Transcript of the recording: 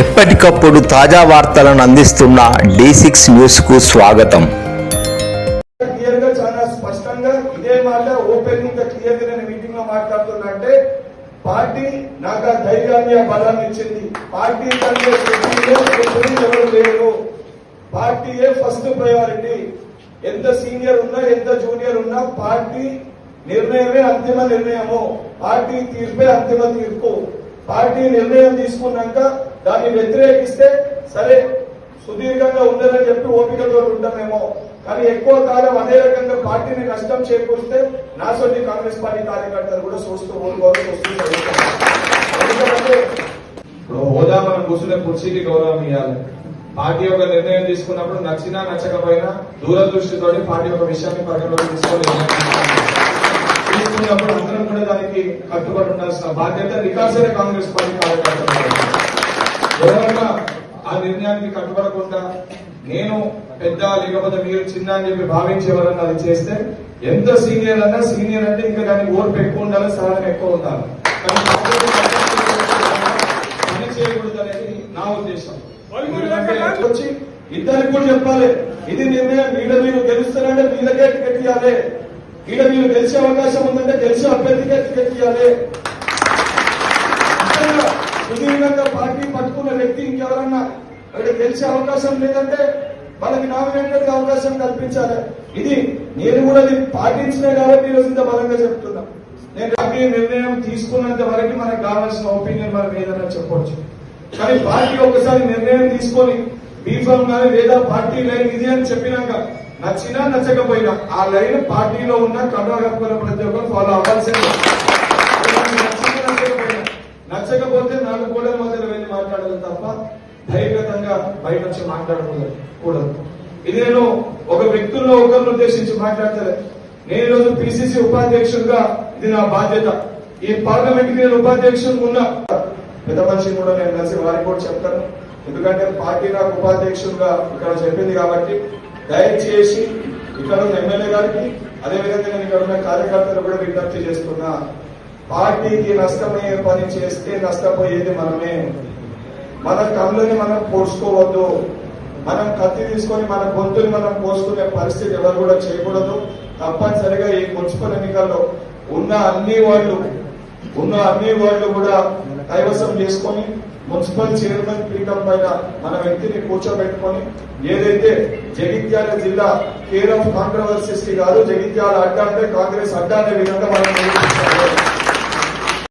ఎప్పటికప్పుడు తాజా వార్తలను అందిస్తున్న డి సిక్స్ న్యూస్కు స్వాగతం చాలా స్పష్టంగా ఇదే మాట ఓపెన్గా క్లియర్గా నేను మీటింగ్లో మాట్లాడుతున్నా అంటే పార్టీ నాకు ఆ ధైర్యాన్ని ఆ బలాన్ని ఇచ్చింది. పార్టీ కంటే ఎవరు లేరు. పార్టీయే ఫస్ట్ ప్రయారిటీ. ఎంత సీనియర్ ఉన్నా ఎంత జూనియర్ ఉన్నా పార్టీ నిర్ణయమే అంతిమ నిర్ణయము. పార్టీ తీర్పే అంతిమ తీర్పు. పార్టీ నిర్ణయం తీసుకున్నాక దాన్ని వ్యతిరేకిస్తే సరే సుదీర్ఘంగా ఉందని చెప్పి ఓపికతో ఉంటామేమో కానీ ఎక్కువ కాలం అదే రకంగా పార్టీని నష్టం చేకూరిస్తే నా కాంగ్రెస్ పార్టీ కార్యకర్తలు కూడా చూస్తూ ఊరుకోవాల్సి వస్తుంది ఎందుకంటే ఇప్పుడు హోదా మనం కూర్చునే కుర్చీకి గౌరవం ఇవ్వాలి. పార్టీ ఒక నిర్ణయం తీసుకున్నప్పుడు నచ్చినా నచ్చకపోయినా దూరదృష్టితో పార్టీ ఒక విషయాన్ని పరిగణలోకి తీసుకోలేదు తీసుకున్నప్పుడు అందరం కూడా దానికి కట్టుబడి ఉండాల్సిన బాధ్యత రికార్సరే కాంగ్రెస్ పార్టీ కార్యకర్తలు. ఎవరన్నా ఆ నిర్ణయానికి కట్టుబడకుండా నేను పెద్ద లేకపోతే మీరు చిన్న అని చెప్పి భావించేవారని ఎవరన్నా అది చేస్తే ఎంత సీనియర్ అన్నా సీనియర్ అంటే ఇంకా దానికి ఓర్పు ఎక్కువ ఉండాలి సహనం ఎక్కువ ఉండాలి. పని చేయకూడదు అనేది నా ఉద్దేశం. వచ్చి ఇద్దరికి కూడా చెప్పాలి ఇది నిర్ణయం ఈడ మీరు గెలుస్తారంటే వీళ్ళకే టికెట్ ఇవ్వాలి ఈడ మీరు గెలిచే అవకాశం ఉందంటే గెలిచే అభ్యర్థికే టికెట్ ఇవ్వాలి సుదీర్ఘంగా పార్టీ పట్టుకున్న వ్యక్తి ఇంకెవరన్నా అక్కడ గెలిచే అవకాశం లేదంటే వాళ్ళకి నామినేటెడ్ అవకాశం కల్పించాలి. ఇది నేను కూడా ఇది పాటించినా కాబట్టి ఈరోజు ఇంత బలంగా చెప్తున్నా. నేను పార్టీ నిర్ణయం తీసుకున్నంత వరకు మనకు కావాల్సిన ఒపీనియన్ మనం ఏదైనా చెప్పవచ్చు కానీ పార్టీ ఒకసారి నిర్ణయం తీసుకొని బీఫామ్ కానీ లేదా పార్టీ లైన్ ఇది అని చెప్పినాక నచ్చినా నచ్చకపోయినా ఆ లైన్ పార్టీలో ఉన్న కండవ ప్రతి ఒక్కరు ఫాలో అవ్వాల్సిందే నచ్చినా నచ్చకపోయినా. నచ్చకపోతే నాలుగు గోడల మధ్యలో వెళ్ళి మాట్లాడాలి తప్ప ధైర్యంగా బయట వచ్చి మాట్లాడకూడదు. కూడదు. ఇది నేను ఒక వ్యక్తుల్లో ఒకరిని ఉద్దేశించి మాట్లాడతలే. నేను ఈరోజు పిసిసి ఉపాధ్యక్షుడిగా ఇది నా బాధ్యత. ఈ పార్లమెంట్కి నేను ఉపాధ్యక్షుడు ఉన్నా. పెద్ద మనిషి కూడా నేను కలిసి వారికి కూడా చెప్తాను. ఎందుకంటే పార్టీ నాకు ఉపాధ్యక్షుడిగా ఇక్కడ చెప్పింది కాబట్టి దయచేసి ఇక్కడ ఉన్న ఎమ్మెల్యే గారికి అదేవిధంగా నేను ఇక్కడ ఉన్న కార్యకర్తలు కూడా విజ్ఞప్తి చేస్తున్నా పార్టీకి నష్టమయ్యే పని చేస్తే నష్టపోయేది మనమే. మన కళ్ళని మనం పోడ్చుకోవద్దు మనం కత్తి తీసుకొని మన గొంతుని మనం పోసుకునే పరిస్థితి ఎవరు కూడా చేయకూడదు. తప్పనిసరిగా ఈ మున్సిపల్ ఎన్నికల్లో ఉన్న అన్ని వాళ్ళు ఉన్న అన్ని వాళ్ళు కూడా కైవసం చేసుకొని మున్సిపల్ చైర్మన్ పీఠం పైన మన వ్యక్తిని కూర్చోబెట్టుకొని ఏదైతే జగిత్యాల జిల్లా కేర్ ఆఫ్ కాంట్రవర్సీస్ కాదు జగిత్యాల అడ్డా అంటే కాంగ్రెస్ అడ్డా అనే విధంగా మనం